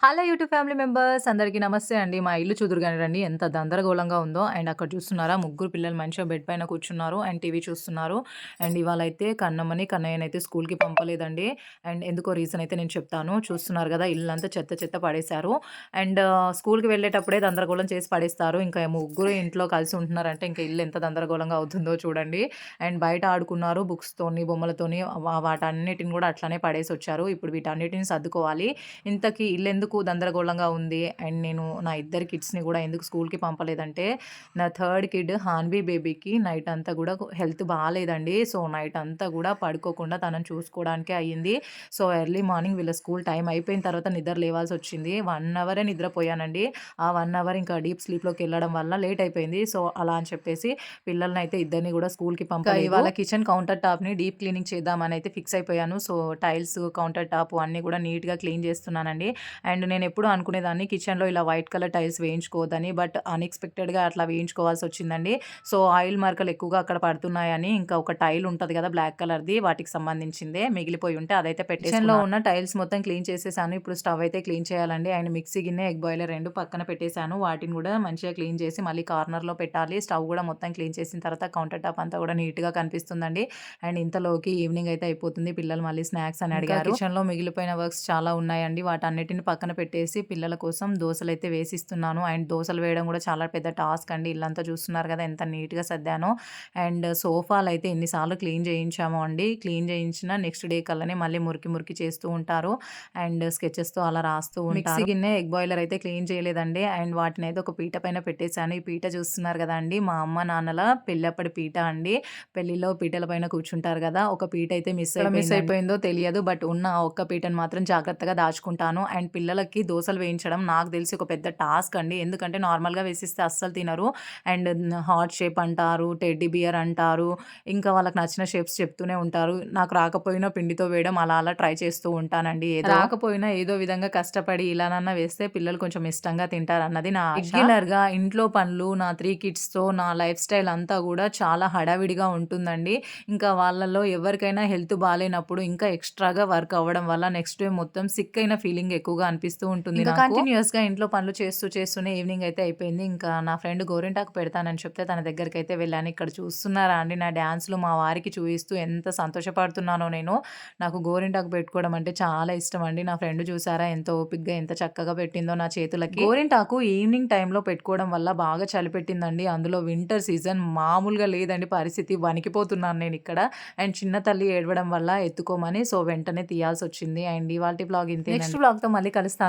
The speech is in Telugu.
హలో యూట్యూబ్ ఫ్యామిలీ మెంబర్స్ అందరికీ నమస్తే అండి. మా ఇల్లు చూదురుగాని రండి ఎంత గందరగోళంగా ఉందో. అండ్ అక్కడ చూస్తున్నారా ముగ్గురు పిల్లలు మంచిగా బెడ్ పైన కూర్చున్నారు. అండ్ టీవీ చూస్తున్నారు. అండ్ ఇవాళ అయితే కన్నమ్మని, కన్నయ్యనైతే స్కూల్‌కి పంపలేదండి. అండ్ ఎందుకో రీజన్ అయితే నేను చెప్తాను. చూస్తున్నారు కదా ఇల్లంతా చెత్త చెత్త పడేశారు. అండ్ స్కూల్‌కి వెళ్ళేటప్పుడే గందరగోళం చేసి పడేస్తారు. ఇంకా ముగ్గురు ఇంట్లో కలిసి ఉంటున్నారంటే ఇంకా ఇల్లు ఎంత గందరగోళంగా అవుతుందో చూడండి. అండ్ బయట ఆడుకున్నారు బుక్స్‌తోని, బొమ్మలతోని వాటన్నిటిని కూడా అట్లానే పడేసి వచ్చారు ఇప్పుడు వీటన్నిటిని సర్దుకోవాలి. ఇంతకీ ఇల్లెందుకు గందరగోళంగా ఉంది. అండ్ నేను నా ఇద్దరు కిడ్స్‌ని గూడా ఎందుకు స్కూల్‌కి పంపలేదంటే నా థర్డ్ కిడ్ హాన్వి బేబీకి నైట్ అంతా గూడా హెల్త్ బాలేదండి. సో, నైట్ అంతా గూడా పడుకోకుండా తనని చూసుకోవడానికే అయ్యింది. సో, ఎర్లీ మార్నింగ్ వీళ్ళ స్కూల్ టైం అయిపోయిన తర్వాత నిద్ర లేవాల్సొచ్చింది. 1 అవరే నిద్రపోయానండి. ఆ 1 అవర్ ఇంకా డీప్ స్లీప్‌లోకెళ్ళడం వల్ల లేట్ అయిపోయింది. సో, అలా అని చెప్పేసి పిల్లలనైతే ఇద్దరిని గూడా స్కూల్‌కి పంపలేదు. ఇవాళ కిచెన్ కౌంటర్ టాప్‌ని డీప్ క్లీనింగ్ చేద్దామని అయితే ఫిక్స్ అయిపోయాను. సో, టైల్స్, కౌంటర్ టాప్ అన్నీ గూడా నీట్‌గా క్లీన్ చేస్తున్నానండి. అండ్ నేనెప్పుడూ అనుకునేదాన్ని కిచెన్‌లో ఇలా వైట్ కలర్ టైల్స్ వేయించుకోవద్దని. బట్ అన్‌ఎక్స్‌పెక్టెడ్‌గా అట్లా వేయించుకోవాల్సొచ్చిందండి. సో, ఆయిల్ మరకలు ఎక్కువగా అక్కడ పడుతున్నాయని ఇంకా ఒక టైల్ ఉంటది గదా! బ్లాక్ కలర్‌ది వాటికి సంబంధించిందే మిగిలిపోయి ఉంటే అదైతే. కిచెన్‌లో ఉన్న టైల్స్ మొత్తం క్లీన్ చేసేసాను. ఇప్పుడు స్టవ్ అయితే క్లీన్ చేయాలండి. అండ్ మిక్సీ గిన్నె, ఎగ్ బాయిలర్ 2 పక్కన పెట్టేసాను. వాటిని గూడా మంచిగా క్లీన్ చేసి మళ్ళీ కార్నర్‌లో పెట్టాలి. స్టవ్ గూడా మొత్తం క్లీన్ చేసిన తర్వాత కౌంటర్ టాప్ అంతా గూడా నీట్‌గా కనిపిస్తుందండి. అండ్ ఇంతలోకి ఈవినింగ్ అయితే అయిపోతుంది. పిల్లలు మళ్ళీ స్నాక్స్ అని అడిగారు. కిచెన్‌లో మిగిలిపోయిన వర్క్స్ చాలా ఉన్నాయండి. వాటన్నిటిని పక్కన పెట్టేసి పిల్లల కోసం దోసలైతే వేసిస్తున్నాను. అండ్ దోసలు వేయడం గూడా చాలా పెద్ద టాస్క్ అండి. ఇల్లంతా చూస్తున్నారు గదా! ఎంత నీట్‌గా సర్దానో. అండ్ సోఫాలైతే ఎన్ని సార్లు క్లీన్ చేయించామో అండి. క్లీన్ చేయించిన నెక్స్ట్ డే కల్లానే మళ్ళీ మురికి మురికి చేస్తూ ఉంటారు. అండ్ స్కెచెస్‌తో అలా రాస్తూ ఉంటారు. మిక్సీ గిన్నె, ఎగ్ బాయిలర్ అయితే క్లీన్ చేయలేదండి. అండ్ వాటినైతే ఒక పీట పైన పెట్టేసాను. ఈ పీట చూస్తున్నారు గదండీ! మా అమ్మ, నాన్నల పెళ్ళప్పటి పీట అండి. పెళ్ళిలో పీటల పైన కూర్చుంటారు గదా! ఒక పీట అయితే మిస్. మిస్ అయిపోయిందో తెలియదు. బట్ ఉన్న ఒక్క పీటను మాత్రం జాగ్రత్తగా దాచుకుంటాను. అండ్ పిల్లలకి దోసలు వేయించడం నాకు తెలిసి ఒక పెద్ద టాస్క్ అండి. ఎందుకంటే నార్మల్‌గా వేసిస్తే అస్సలు తినరు. అండ్ హార్ట్ షేప్ అంటారు, టెడ్డీ బియర్ అంటారు. ఇంకా వాళ్ళకి నచ్చిన షేప్స్ చెప్తూనే ఉంటారు. నాకు రాకపోయినా పిండితో వేయడం అలా అలా ట్రై చేస్తూ ఉంటానండి. రాకపోయినా ఏదో విధంగా కష్టపడి ఇలానన్నా వేస్తే పిల్లలు కొంచెం ఇష్టంగా తింటారన్నది నా ఆశ. రెగ్యులర్‌గా ఇంట్లో పనులు నా 3 కిడ్స్‌తో నా లైఫ్ స్టైల్ అంతా గూడా చాలా హడావిడిగా ఉంటుందండి. ఇంకా వాళ్ళలో ఎవరికైనా హెల్త్ బాలేనప్పుడు ఇంకా ఎక్స్‌ట్రాగా వర్క్ అవ్వడం వల్ల నెక్స్ట్ డే మొత్తం సిక్ అయిన ఫీలింగ్ ఎక్కువగా అనిపిస్తూ ఉంటుంది ఇంకా నాకు. కంటిన్యూయస్‌గా ఇంట్లో పనులు చేస్తూ చేస్తూనే ఈవినింగ్ అయితే అయిపోయింది. ఇంకా నా ఫ్రెండ్ గోరింటాకు పెడతానని చెప్తే తన దగ్గరికైతే వెళ్ళాను. ఇక్కడ చూస్తున్నారా అండి నా డాన్స్‌లు మా వారికి చూయిస్తూ ఎంత సంతోషపడుతున్నానో నేను. నాకు గోరింటాకు పెట్టుకోవడం అంటే చాలా ఇష్టం అండి. నా ఫ్రెండ్ చూసారా ఎంత ఓపికగా ఎంత చక్కగా పెట్టిందో నా చేతులకి. గోరింటాకు ఈవినింగ్ టైంలో పెట్టుకోవడం వల్ల బాగా చలి పెట్టిందండి. అందులో వింటర్ సీజన్ మామూలుగా లేదండి పరిస్థితి. వణికిపోతున్నాను నేనిక్కడ. అండ్ చిన్న తల్లి ఏడవడం వల్ల ఎత్తుకోమని సో, వెంటనే తీయాల్సొచ్చింది. అండ్ ఇవాల్టి వ్లాగ్ ఇంతేనండి. నెక్స్ట్ వ్లాగ్‌తో మళ్ళీ కలుస్తాను.